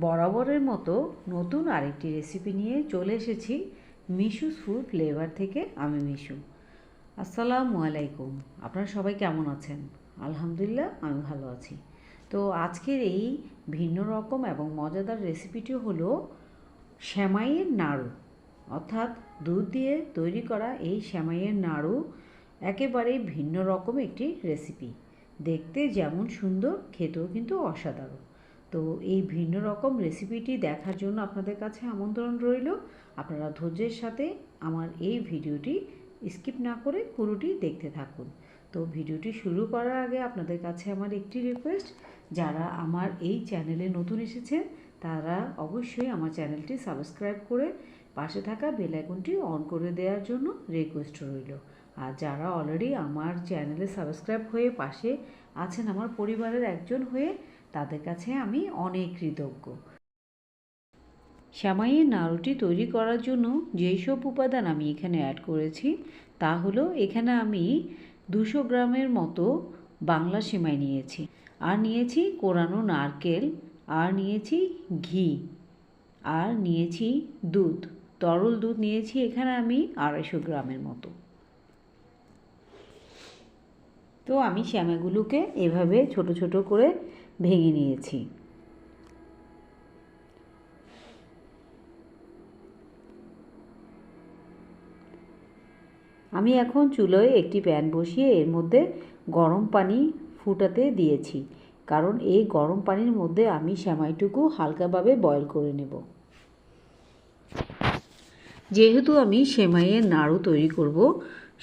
বরাবরের মতো নতুন আরেকটি রেসিপি নিয়ে চলে এসেছি মিশুস ফুড ফ্লেভার থেকে আমি মিশু আসসালামু আলাইকুম। আপনারা সবাই কেমন আছেন? আলহামদুলিল্লাহ, আমি ভালো আছি। তো আজকের এই ভিন্ন রকম এবং মজাদার রেসিপিটি হলো শ্যামাইয়ের নাড়ু। অর্থাৎ দুধ দিয়ে তৈরি করা এই শ্যামাইয়ের নাড়ু একেবারে ভিন্ন রকম একটি রেসিপি দেখতে যেমন সুন্দর, খেতেও কিন্তু অসাধারণ। তো এই ভিন্ন রকম রেসিপিটি দেখার জন্য আপনাদের কাছে আমন্ত্রণ রইল। আপনারা ধৈর্যের সাথে আমার এই ভিডিওটি স্কিপ না করে পুরোটি দেখতে থাকুন। তো ভিডিওটি শুরু করার আগে আপনাদের কাছে আমার একটি রিকোয়েস্ট যারা আমার এই চ্যানেলে নতুন এসেছেন, তারা অবশ্যই আমার চ্যানেলটি সাবস্ক্রাইব করে পাশে থাকা বেল আইকনটি অন করে দেওয়ার জন্য রিকোয়েস্ট রইল। আর যারা অলরেডি আমার চ্যানেলে সাবস্ক্রাইব হয়ে পাশে আছেন, আমার পরিবারের একজন হয়ে তাদের কাছে আমি অনেক কৃতজ্ঞ। শ্যামাইয়ের নাড়ুটি তৈরি করার জন্য যেই সব উপাদান আমি এখানে অ্যাড করেছি, তা হলো এখানে আমি দুশো গ্রামের মতো বাংলা সেমাই নিয়েছি। আর নিয়েছি কোরানো নারকেল, আর নিয়েছি ঘি, আর নিয়েছি দুধ। তরল দুধ নিয়েছি এখানে আমি আড়াইশো গ্রামের মতো। তো আমি শ্যামাগুলোকে এভাবে ছোট ছোট করে ভেঙে নিয়েছি। আমি এখন চুলোয় একটি প্যান বসিয়ে এর মধ্যে গরম পানি ফুটাতে দিয়েছি, কারণ এই গরম পানির মধ্যে আমি সেমাইটুকু হালকাভাবে বয়ল করে নেব। যেহেতু আমি সেমাইয়ের নাড়ু তৈরি করব,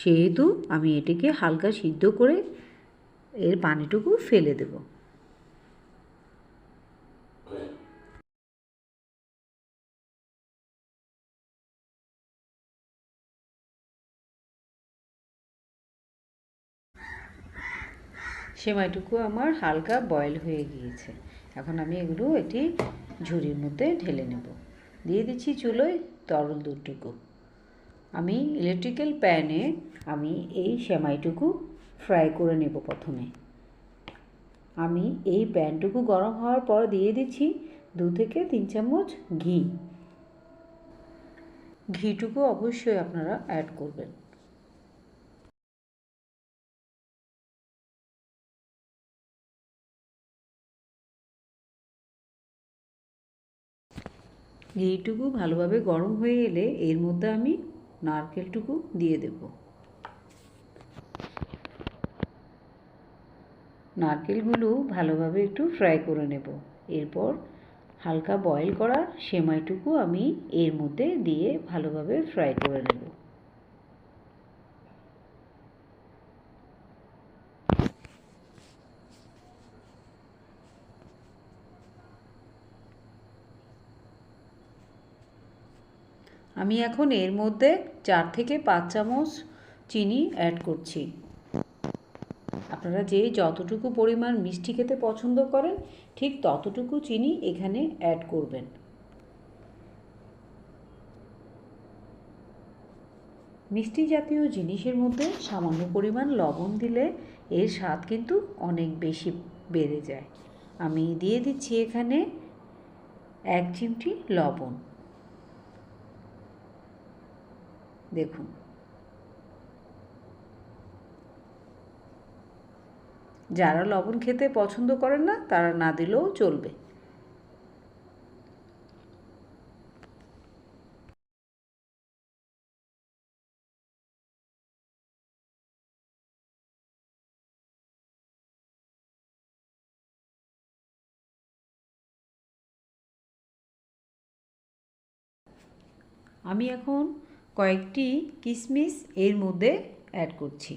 সেহেতু আমি এটিকে হালকা সিদ্ধ করে এর পানিটুকু ফেলে দেব। সেমাইটুকু আমার হালকা বয়েল হয়ে গিয়েছে। এখন আমি এগুলো এটি ঝুড়ির মধ্যে ঢেলে নেব। দিয়ে দিচ্ছি চুলোয় তরল দুধটুকু। আমি ইলেকট্রিক্যাল প্যানে আমি এই সেমাইটুকু ফ্রাই করে নেব প্রথমে। আমি এই প্যানটুকু গরম হওয়ার পর দিয়ে দিচ্ছি দু থেকে তিন চামচ ঘি। ঘিটুকু অবশ্যই আপনারা অ্যাড করবেন। ঘিটুকু ভালোভাবে গরম হয়ে এলে এর মধ্যে আমি নারকেলটুকু দিয়ে দেব। নারকেলগুলো ভালোভাবে একটু ফ্রাই করে নেব। এরপর হালকা বয়েল করা সেমাইটুকু আমি এর মধ্যে দিয়ে ভালোভাবে ফ্রাই করে নেব। আমি এখন এর মধ্যে চার থেকে পাঁচ চামচ চিনি অ্যাড করছি। আপনারা যে যতটুকু পরিমাণ মিষ্টি খেতে পছন্দ করেন, ঠিক ততটুকু চিনি এখানে অ্যাড করবেন। মিষ্টি জাতীয় জিনিসের মধ্যে সামান্য পরিমাণ লবণ দিলে এর স্বাদ কিন্তু অনেক বেশি বেড়ে যায়। আমি দিয়ে দিচ্ছি এখানে এক চিমটি লবণ। দেখুন। যারা লবণ খেতে পছন্দ করেন না তারা না দিলেও চলবে। আমি এখন কয়েকটি কিশমিশ এর মধ্যে অ্যাড করছি।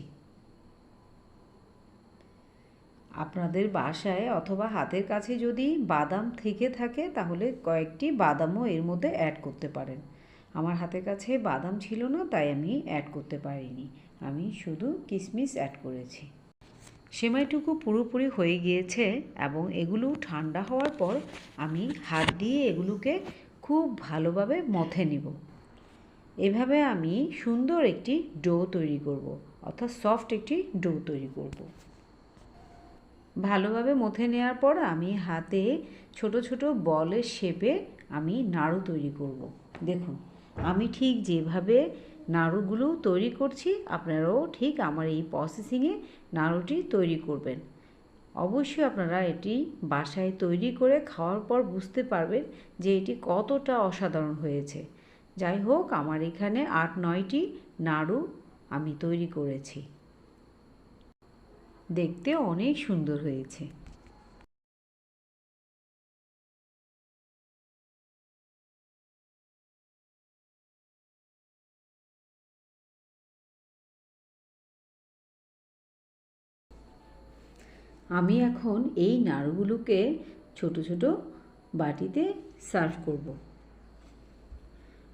আপনাদের বাসায় অথবা হাতের কাছে যদি বাদাম থেকে থাকে, তাহলে কয়েকটি বাদামও এর মধ্যে অ্যাড করতে পারেন। আমার হাতের কাছে বাদাম ছিল না, তাই আমি অ্যাড করতে পারিনি। আমি শুধু কিশমিশ অ্যাড করেছি। সেমাইটুকু পুরোপুরি হয়ে গিয়েছে এবং এগুলো ঠান্ডা হওয়ার পর আমি হাত দিয়ে এগুলোকে খুব ভালোভাবে মথে নিব। এভাবে আমি সুন্দর একটি ডো তৈরি করব, অর্থাৎ সফট একটি ডো তৈরি করব। ভালোভাবে মথে নেওয়ার পর আমি হাতে ছোট ছোট বলের শেপে আমি নাড়ু তৈরি করব। দেখুন, আমি ঠিক যেভাবে নাড়ুগুলো তৈরি করছি, আপনারাও ঠিক আমার এই প্রসেসিংয়ে নাড়ুটি তৈরি করবেন। অবশ্যই আপনারা এটি বাসায় তৈরি করে খাওয়ার পর বুঝতে পারবেন যে এটি কতটা অসাধারণ হয়েছে। যাই হোক, আমার এখানে আট নয়টি নাড়ু আমি তৈরি করেছি। দেখতে অনেক সুন্দর হয়েছে। আমি এখন এই নাড়ুগুলোকে ছোট ছোট বাটিতে সার্ভ করব।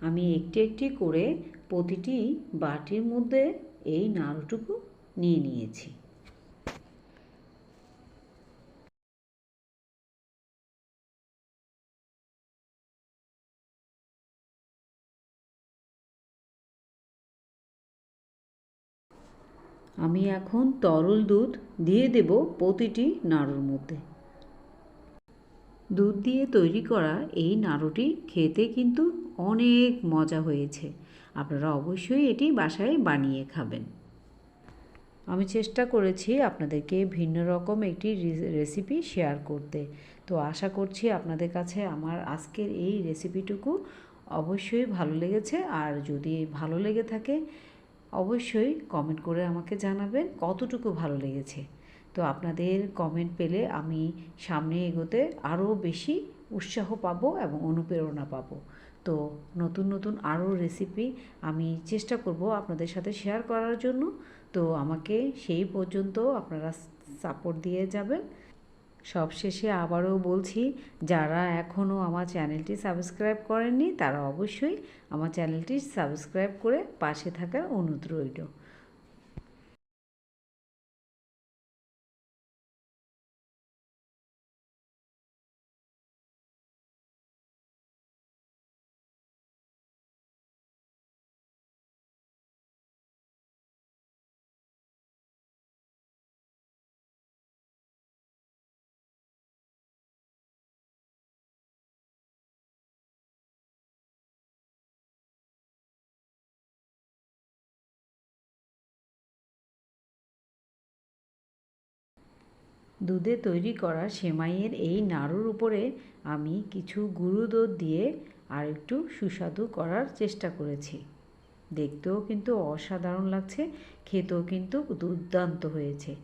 আমি একটি একটি করে প্রতিটি বাটির মধ্যে এই নাড়ুটুকু নিয়ে নিয়েছি। আমি এখন তরল দুধ দিয়ে দেব প্রতিটি নাড়ুর মধ্যে। দুধ দিয়ে তৈরি করা এই নাড়ুটি খেতে কিন্তু অনেক মজা হয়েছে। আপনারা অবশ্যই এটি বাসায় বানিয়ে খাবেন। আমি চেষ্টা করেছি আপনাদেরকে ভিন্ন রকম একটি রেসিপি শেয়ার করতে। তো আশা করছি আপনাদের কাছে আমার আজকের এই রেসিপিটুকু অবশ্যই ভালো লেগেছে। আর যদি ভালো লেগে থাকে, অবশ্যই কমেন্ট করে আমাকে জানাবেন কতটুকু ভালো লেগেছে। তো আপনাদের কমেন্ট পেলে আমি সামনে এগোতে আরও বেশি উৎসাহ পাবো এবং অনুপ্রেরণা পাবো। তো নতুন নতুন আরও রেসিপি আমি চেষ্টা করব আপনাদের সাথে শেয়ার করার জন্য। তো আমাকে সেই পর্যন্ত আপনারা সাপোর্ট দিয়ে যাবেন। সবশেষে আবারও বলছি, যারা এখনও আমার চ্যানেলটি সাবস্ক্রাইব করেননি, তারা অবশ্যই আমার চ্যানেলটি সাবস্ক্রাইব করে পাশে থাকার অনুরোধ রইল। দুধে তৈরি করা সেমাইয়ের এই নাড়ুর উপরে আমি কিছু গুঁড়ো দুধ দিয়ে আর একটু সুস্বাদু করার চেষ্টা করেছি। দেখতেও কিন্তু অসাধারণ লাগছে, খেতেও কিন্তু দুর্দান্ত হয়েছে।